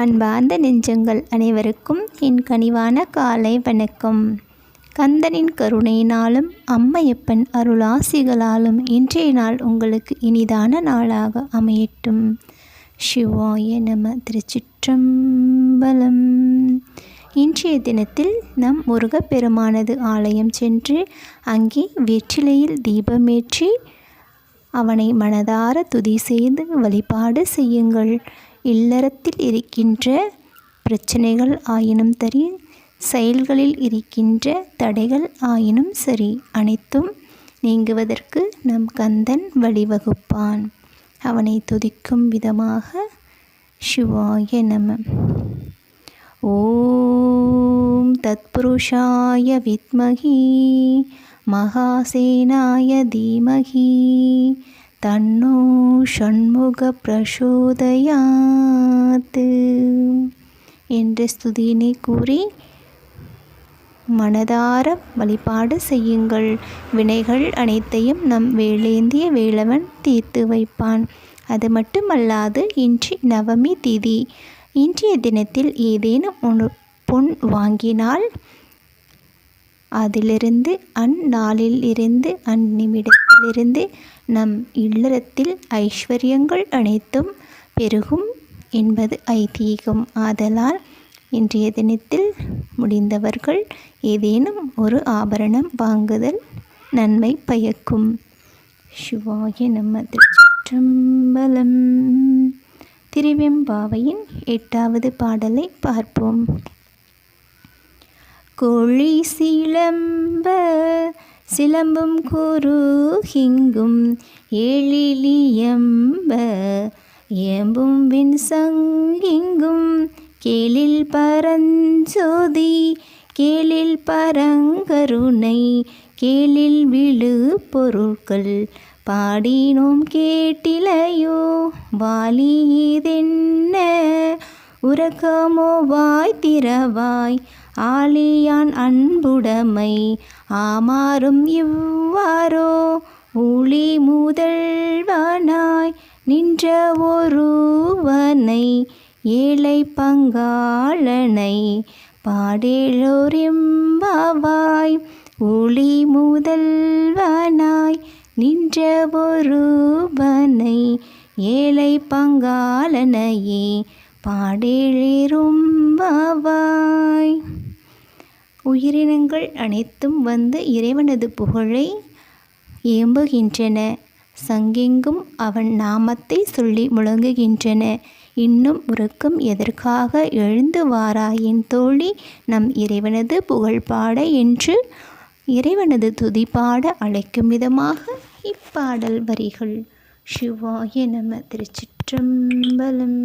அன்பார்ந்த நெஞ்சங்கள் அனைவருக்கும் என் கனிவான காலை வணக்கம். கந்தனின் கருணையினாலும் அம்மையப்பன் அருளாசிகளாலும் இன்றைய நாள் உங்களுக்கு இனிதான நாளாக அமையட்டும். சிவாய நம திருச்சிற்றம்பலம். இன்றைய தினத்தில் நம் முருகப்பெருமானது ஆலயம் சென்று அங்கே வெற்றிலையில் தீபமேற்றி அவனை மனதார துதி செய்து வழிபாடு செய்யுங்கள். இல்லறத்தில் இருக்கின்ற பிரச்சனைகள் ஆயினும் சரி செயல்களில் இருக்கின்ற தடைகள் ஆயினும் சரி அனைத்தும் நீங்குவதற்கு நம் கந்தன் வழிவகுப்பான். அவனை துதிக்கும் விதமாக சிவாய நம. ஓம் தத்புருஷாய வித்மகி மகாசேனாய தீமகி தன்னோ ஷண்முக பிரசோதயாத்து என்ற ஸ்துதியினை கூறி மனதார வழிபாடு செய்யுங்கள் வினைகள் அனைத்தையும் நம் வேலேந்திய வேலவன் தீர்த்து வைப்பான் அது மட்டுமல்லாது இன்று நவமி திதி இன்றைய தினத்தில் ஏதேனும் ஒன்று பொன் வாங்கினால் அதிலிருந்து அந்நாளில் இருந்து அந்நிமிடத்திலிருந்து நம் இல்லறத்தில் ஐஸ்வர்யங்கள் அனைத்தும் பெருகும் என்பது ஐதீகம். ஆதலால் இன்றைய தினத்தில் முடிந்தவர்கள் ஏதேனும் ஒரு ஆபரணம் வாங்குதல் நன்மை பயக்கும். சிவாய நம்ம திருச்சிற்றம்பலம். திருவெம்பாவையின் எட்டாவது பாடலை பார்ப்போம். கோழி சிலம்ப சிலம்பும் குருகிங்கும் எழிலியம்ப ஏம்பும் வின் சங்கிங்கும் கேளில் பரஞ்சோதி கேளில் பரங்கருணை கேளில் விழு பொருட்கள் பாடினோம் கேட்டிலையோ வாலியதென்ன உறக்கமோ வாய் திறவாய் ஆலியான் அன்புடைமை ஆமாறும் இவ்வாறோ ஊழி முதல்வனாய் நின்ற ஒருவனை ஏழை பங்காளனை பாடேளோரிம்பாவாய் ஊழி முதல்வனாய் நின்ற ஒருவனை ஏழை பங்காளனையே பாடேளிரும்பாவாய் உயிரினங்கள் அனைத்தும் வந்து இறைவனது புகழை ஏம்புகின்றன. சங்கெங்கும் அவன் நாமத்தை சொல்லி முழங்குகின்றன. இன்னும் உறக்கம் எதற்காக எழுந்து வாராயின் தோழி? நம் இறைவனது புகழ் பாட என்று இறைவனது துதி பாட அழைக்கும் விதமாக இப்பாடல் வரிகள். சிவாய நம திருச்சிற்றம்பலம்.